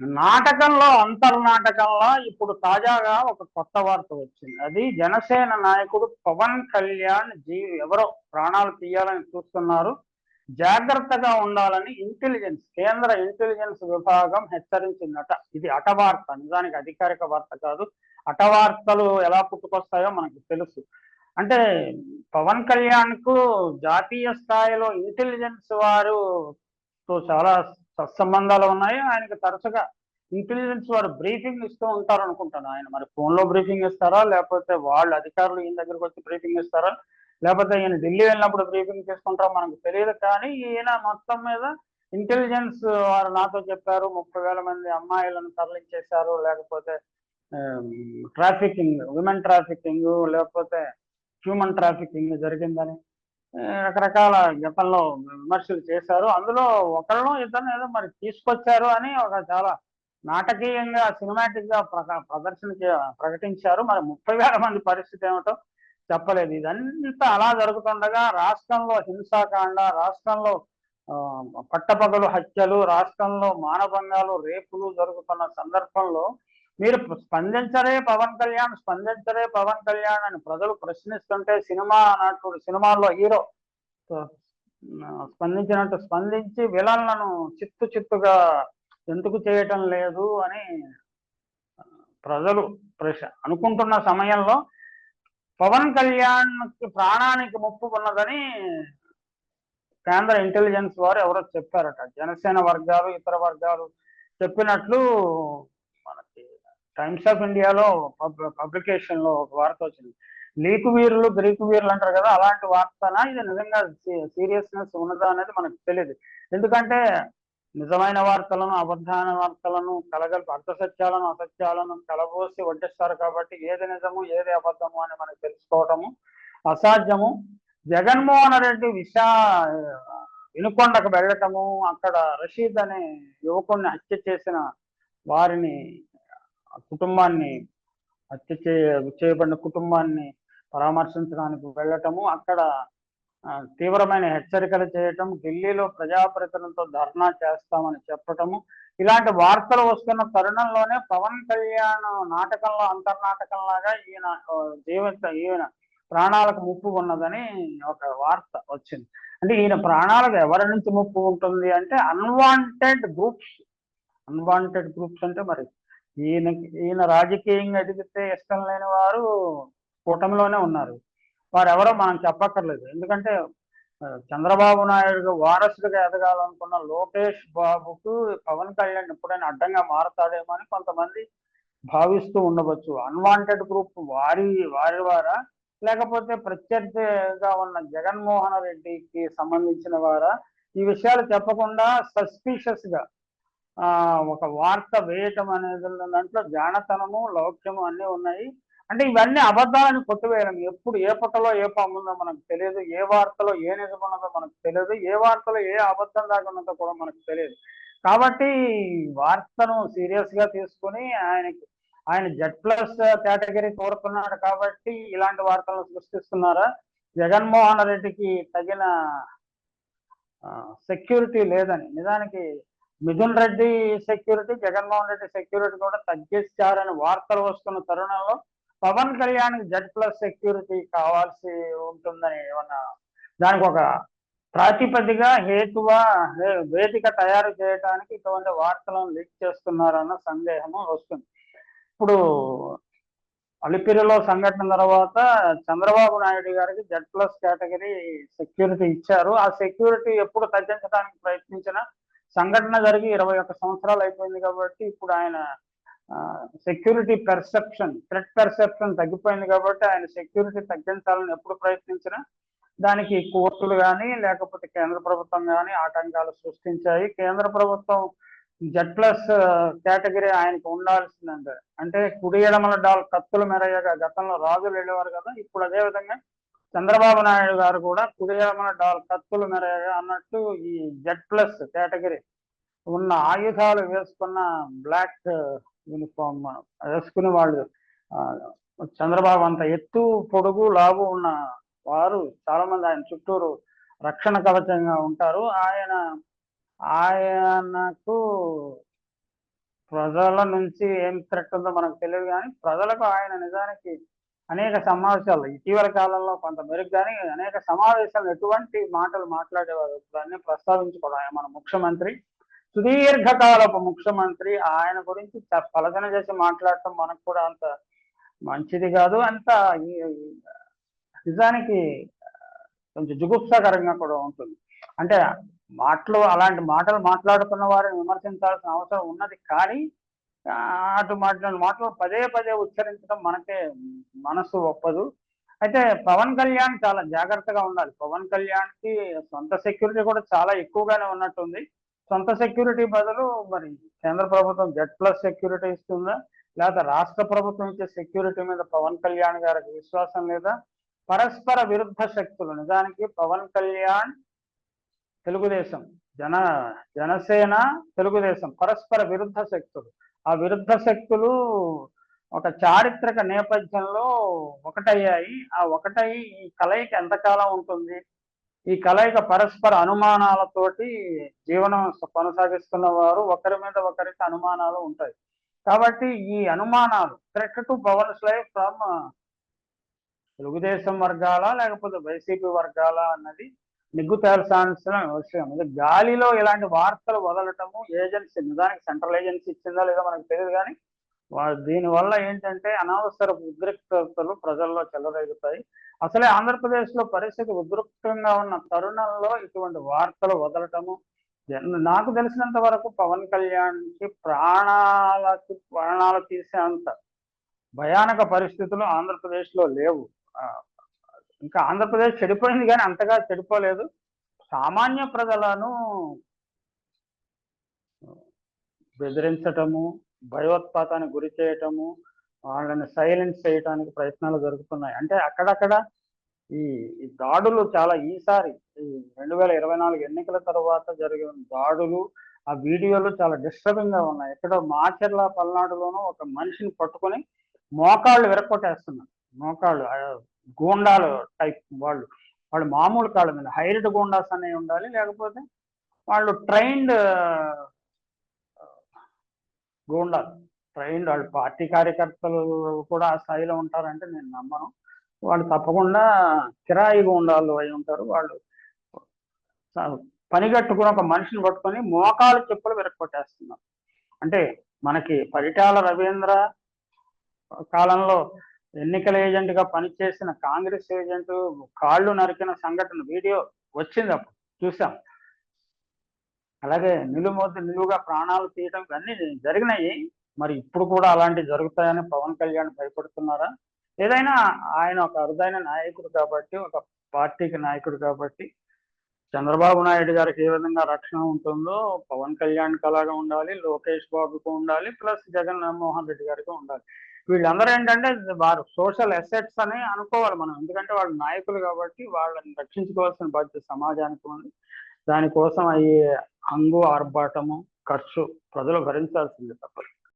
నాటకంలో అంతర్నాటకంలో ఇప్పుడు తాజాగా ఒక కొత్త వార్త వచ్చింది. అది జనసేన నాయకుడు పవన్ కళ్యాణ్ జీ ఎవరో ప్రాణాలు తీయాలని చూస్తున్నారు. జాగ్రత్తగా ఉండాలని ఇంటెలిజెన్స్ కేంద్ర ఇంటెలిజెన్స్ విభాగం హెచ్చరించిందట. ఇది అటవార్త నిజానికి అధికారిక వార్త కాదు. అటవార్తలు ఎలా పుట్టుకొస్తాయో మనకు తెలుసు. అంటే పవన్ కళ్యాణ్కు జాతీయ స్థాయిలో ఇంటెలిజెన్స్ వారు తో చాలా సత్సంబంధాలు ఉన్నాయి. ఆయనకి తరచుగా ఇంటెలిజెన్స్ వారు బ్రీఫింగ్ ఇస్తూ ఉంటారు అనుకుంటాను. ఆయన మరి ఫోన్లో బ్రీఫింగ్ ఇస్తారా? లేకపోతే వాళ్ళ అధికారులు ఈయన దగ్గరకు వచ్చి బ్రీఫింగ్ ఇస్తారా? లేకపోతే ఈయన ఢిల్లీ వెళ్ళినప్పుడు బ్రీఫింగ్ తీసుకుంటారో మనకు తెలియదు. కానీ ఈయన మొత్తం మీద ఇంటెలిజెన్స్ వారు నాతో చెప్పారు. ముప్పై వేల మంది అమ్మాయిలను తరలించేశారు. లేకపోతే ట్రాఫికింగ్ ఉమెన్ ట్రాఫికింగ్ లేకపోతే హ్యూమన్ ట్రాఫికింగ్ జరిగిందని రకరకాల గతంలో విమర్శలు చేశారు. అందులో ఒకళ్ళు ఇద్దరు ఏదో మరి తీసుకొచ్చారు అని ఒక చాలా నాటకీయంగా సినిమాటిక్గా ప్రదర్శన ప్రకటించారు. మరి ముప్పై వేల మంది పరిస్థితి ఏమిటో చెప్పలేదు. ఇదంతా అలా జరుగుతుండగా రాష్ట్రంలో హింసాకాండ రాష్ట్రంలో పట్టపగలు హత్యలు రాష్ట్రంలో మానభంగాలు రేపులు జరుగుతున్న సందర్భంలో మీరు స్పందించరే పవన్ కళ్యాణ్ స్పందించరే పవన్ కళ్యాణ్ అని ప్రజలు ప్రశ్నిస్తుంటే సినిమా నటుడు సినిమాల్లో హీరో స్పందించినట్టు స్పందించి విలన్లను చిత్తు చిత్తుగా ఎందుకు చేయటం లేదు అని ప్రజలు ప్రశ్న అనుకుంటున్న సమయంలో పవన్ కళ్యాణ్ ప్రాణానికి ముప్పు ఉన్నదని కేంద్ర ఇంటెలిజెన్స్ వారు ఎవరో చెప్పారట. జనసేన వర్గాలు ఇతర వర్గాలు చెప్పినట్లు టైమ్స్ ఆఫ్ ఇండియాలో పబ్లికేషన్లో ఒక వార్త వచ్చింది. లీకు వీరులు గ్రీకు వీరులు అంటారు కదా అలాంటి వార్తనా? ఇది నిజంగా సీరియస్నెస్ ఉన్నదా అనేది మనకు తెలియదు. ఎందుకంటే నిజమైన వార్తలను అబద్ధాన వార్తలను కలగలిపి అర్థ సత్యాలను అసత్యాలను కలబోసి వడ్డిస్తారు కాబట్టి ఏది నిజము ఏది అబద్ధము అని మనకు తెలుసుకోవటము అసాధ్యము. జగన్మోహన్ రెడ్డి విశా వినుకొండకు వెళ్ళటము అక్కడ రషీద్ అనే యువకుడిని హత్య చేసిన వారిని కుటుంబాన్ని హత్య చేయబడిన కుటుంబాన్ని పరామర్శించడానికి వెళ్ళటము అక్కడ తీవ్రమైన హెచ్చరికలు చేయటం ఢిల్లీలో ప్రజాప్రతినిధులతో ధర్నా చేస్తామని చెప్పటము ఇలాంటి వార్తలు వస్తున్న తరుణంలోనే పవన్ కళ్యాణ్ నాటకంలో అంతర్నాటకంలాగా ఈయన జీవిత ఈయన ప్రాణాలకు ముప్పు ఉన్నదని ఒక వార్త వచ్చింది. అంటే ఈయన ప్రాణాలకు ఎవరి నుంచి ముప్పు ఉంటుంది అంటే అన్వాంటెడ్ గ్రూప్స్ అన్వాంటెడ్ గ్రూప్స్ అంటే మరి ఈయన ఈయన రాజకీయంగా ఎదిగితే ఇష్టం లేని వారు కూటమిలోనే ఉన్నారు. వారు ఎవరో మనం చెప్పక్కర్లేదు. ఎందుకంటే చంద్రబాబు నాయుడు వారసుడిగా ఎదగాలనుకున్న లోకేష్ బాబుకు పవన్ కళ్యాణ్ ఎప్పుడైనా అడ్డంగా మారతాడేమో అని కొంతమంది భావిస్తూ ఉండవచ్చు. అన్వాంటెడ్ గ్రూప్ వారి వారి వారా లేకపోతే ప్రత్యర్థిగా ఉన్న జగన్మోహన్ రెడ్డికి సంబంధించిన వారా. ఈ విషయాలు చెప్పకుండా సస్పీషియస్గా ఒక వార్త వేయటం అనేది దాంట్లో జానతనము లౌక్యము అన్నీ ఉన్నాయి. అంటే ఇవన్నీ అబద్ధాలను కొట్టివేయడం. ఎప్పుడు ఏ పుట్టలో ఏ పాముందో మనకు తెలియదు. ఏ వార్తలో ఏ నిజం ఉన్నదో మనకు తెలియదు. ఏ వార్తలో ఏ అబద్ధం దాకా ఉన్నదో కూడా మనకు తెలియదు. కాబట్టి వార్తను సీరియస్గా తీసుకుని ఆయనకి ఆయన జెడ్ ప్లస్ కేటగిరీ కోరుతున్నాడు కాబట్టి ఇలాంటి వార్తలను సృష్టిస్తున్నారా? జగన్మోహన్ రెడ్డికి తగిన సెక్యూరిటీ లేదని. నిజానికి మిథున్ రెడ్డి సెక్యూరిటీ జగన్మోహన్ రెడ్డి సెక్యూరిటీ కూడా తగ్గించారని వార్తలు వస్తున్న తరుణంలో Pawan Kalyan Z plus security కావాల్సి ఉంటుందని ఏమన్నా దానికి ఒక ప్రాతిపదిగా హేతువా వేదిక తయారు చేయడానికి ఇటువంటి వార్తలను లీక్ చేస్తున్నారన్న సందేహము వస్తుంది. ఇప్పుడు అలిపిరిలో సంఘటన తర్వాత చంద్రబాబు నాయుడు గారికి జెడ్ ప్లస్ కేటగిరీ సెక్యూరిటీ ఇచ్చారు. ఆ సెక్యూరిటీ ఎప్పుడు తగ్గించడానికి ప్రయత్నించినా సంఘటన జరిగి ఇరవై ఒక్క సంవత్సరాలు అయిపోయింది కాబట్టి ఇప్పుడు ఆయన సెక్యూరిటీ పెర్సెప్షన్ థ్రెట్ పెర్సెప్షన్ తగ్గిపోయింది కాబట్టి ఆయన సెక్యూరిటీ తగ్గించాలని ఎప్పుడు ప్రయత్నించినా దానికి కోర్టులు కానీ లేకపోతే కేంద్ర ప్రభుత్వం కానీ ఆటంకాలు సృష్టించాయి. కేంద్ర ప్రభుత్వం జెడ్ ప్లస్ కేటగిరీ ఆయనకు ఉండాల్సిందంటే అంటే కుడి ఎడమల డాల్ కత్తుల మేరయ్యగా గతంలో రాజులు వెళ్ళేవారు కదా ఇప్పుడు అదే విధంగా చంద్రబాబు నాయుడు గారు కూడా కుడి డాల్ కత్తులు మెరగా అన్నట్టు ఈ జెడ్ ప్లస్ కేటగిరీ ఉన్న ఆయుధాలు వేసుకున్న బ్లాక్ యూనిఫామ్ వేసుకునే వాళ్ళు చంద్రబాబు అంత ఎత్తు పొడుగు లావు ఉన్న వారు చాలా మంది ఆయన చుట్టూరు రక్షణ కవచంగా ఉంటారు. ఆయన ఆయనకు ప్రజల నుంచి ఏం థ్రెట్ ఉందో మనకు తెలియదు కానీ ప్రజలకు ఆయన నిజానికి అనేక సమావేశాలు. ఇటీవల కాలంలో కొంత మెరుగు అనేక సమావేశాలు ఎటువంటి మాటలు మాట్లాడేవారు? దాన్ని ప్రస్తావించుకోవడం ఆయన మన ముఖ్యమంత్రి. సుదీర్ఘకాలపు ముఖ్యమంత్రి. ఆయన గురించి చ- పలకన చేసి మాట్లాడటం మనకు కూడా అంత మంచిది కాదు. అంత నిజానికి కొంచెం జుగుప్సాకరంగా కూడా ఉంటుంది. అంటే మాటలు అలాంటి మాటలు మాట్లాడుతున్న వారిని విమర్శించాల్సిన అవసరం ఉన్నది. కానీ అటు మాట్లాడిన మాటలు పదే పదే ఉచ్చరించడం మనకే మనసు ఒప్పదు. అయితే పవన్ కళ్యాణ్ చాలా జాగ్రత్తగా ఉండాలి. పవన్ కళ్యాణ్కి సొంత సెక్యూరిటీ కూడా చాలా ఎక్కువగానే ఉన్నట్టుంది. సొంత సెక్యూరిటీ బదులు మరి కేంద్ర ప్రభుత్వం జెడ్ ప్లస్ సెక్యూరిటీ ఇస్తుందా? లేదా రాష్ట్ర ప్రభుత్వం ఇచ్చే సెక్యూరిటీ మీద పవన్ కళ్యాణ్ గారికి విశ్వాసం లేదా? పరస్పర విరుద్ధ శక్తులు నిజానికి పవన్ కళ్యాణ్ తెలుగుదేశం జన జనసేన తెలుగుదేశం పరస్పర విరుద్ధ శక్తులు. ఆ విరుద్ధ శక్తులు ఒక చారిత్రక నేపథ్యంలో ఒకటయ్యాయి. ఆ ఒకటై ఈ కలయిక ఎంతకాలం ఉంటుంది? ఈ కలయిక పరస్పర అనుమానాలతోటి జీవనం కొనసాగిస్తున్న వారు ఒకరి మీద ఒకరికి అనుమానాలు ఉంటాయి. కాబట్టి ఈ అనుమానాలు threat to Pawan's life from Telugu Desam వర్గాల లేకపోతే వైసీపీ వర్గాల అన్నది నిగ్గు తేల్చాల్సిన విషయం. ఇది గాలిలో ఇలాంటి వార్తలు వదలటము ఏజెన్సీ నిజానికి సెంట్రల్ ఏజెన్సీ ఇచ్చిందా లేదో మనకు తెలియదు కానీ దీనివల్ల ఏంటంటే అనవసర ఉద్రిక్తతలు ప్రజల్లో చెలరేగుతాయి. అసలే ఆంధ్రప్రదేశ్లో పరిస్థితి ఉద్రిక్తంగా ఉన్న తరుణంలో ఇటువంటి వార్తలు వదలటము నాకు తెలిసినంత వరకు పవన్ కళ్యాణ్కి ప్రాణాలకి ప్రాణాలు తీసేంత భయానక పరిస్థితులు ఆంధ్రప్రదేశ్లో లేవు ఇంకా ఆంధ్రప్రదేశ్ చెడిపోయింది కానీ అంతగా చెడిపోలేదు. సామాన్య ప్రజలను బెదిరించటము భయోత్పాతానికి గురి చేయటము వాళ్ళని సైలెన్స్ చేయటానికి ప్రయత్నాలు జరుగుతున్నాయి. అంటే అక్కడక్కడ ఈ దాడులు చాలా ఈసారి ఈ రెండు వేల ఇరవై నాలుగు ఎన్నికల తర్వాత జరిగిన దాడులు ఆ వీడియోలు చాలా డిస్టర్బింగ్గా ఉన్నాయి. ఎక్కడో మాచర్ల పల్నాడులోనూ ఒక మనిషిని పట్టుకొని మోకాళ్ళు విరక్కొట్టేస్తున్నారు. మోకాళ్ళు గూండాలు టైప్ వాళ్ళు. వాళ్ళు మామూలు కాళ్ళ మీద హైరిడ్ గూండాస్ అనేవి ఉండాలి లేకపోతే వాళ్ళు ట్రైన్డ్ గూండాలు. ట్రైన్డ్ వాళ్ళు పార్టీ కార్యకర్తలు కూడా ఆ స్థాయిలో ఉంటారంటే నేను నమ్మను. వాళ్ళు తప్పకుండా కిరాయి గూండాలు అయి ఉంటారు. వాళ్ళు స- పనిగట్టుకుని ఒక మనిషిని పట్టుకొని మోకాలు చెప్పులు విరగొట్టేస్తున్నారు. అంటే మనకి పరిటాల రవీంద్ర కాలంలో ఎన్నికల ఏజెంట్గా పనిచేసిన కాంగ్రెస్ ఏజెంట్ కాళ్ళు నరికిన సంఘటన వీడియో వచ్చింది అప్పుడు. చూసాం. అలాగే నిలుమొద్దు నిలువుగా ప్రాణాలు తీయడం ఇవన్నీ జరిగినాయి. మరి ఇప్పుడు కూడా అలాంటివి జరుగుతాయని పవన్ కళ్యాణ్ భయపడుతున్నారా? ఏదైనా ఆయన ఒక అరుదైన నాయకుడు కాబట్టి ఒక పార్టీకి నాయకుడు కాబట్టి చంద్రబాబు నాయుడు గారికి ఏ విధంగా రక్షణ ఉంటుందో పవన్ కళ్యాణ్ అలాగా ఉండాలి లోకేష్ బాబుకు ఉండాలి ప్లస్ జగన్ మోహన్ రెడ్డి గారికి ఉండాలి. వీళ్ళందరూ ఏంటంటే వారు సోషల్ అసెట్స్ అని అనుకోవాలి మనం. ఎందుకంటే వాళ్ళు నాయకులు కాబట్టి వాళ్ళని రక్షించుకోవాల్సిన బాధ్యత సమాజానికి ఉంది. దానికోసం అయ్యే అంగు ఆర్భాటము ఖర్చు ప్రజలు భరించాల్సింది తప్పదు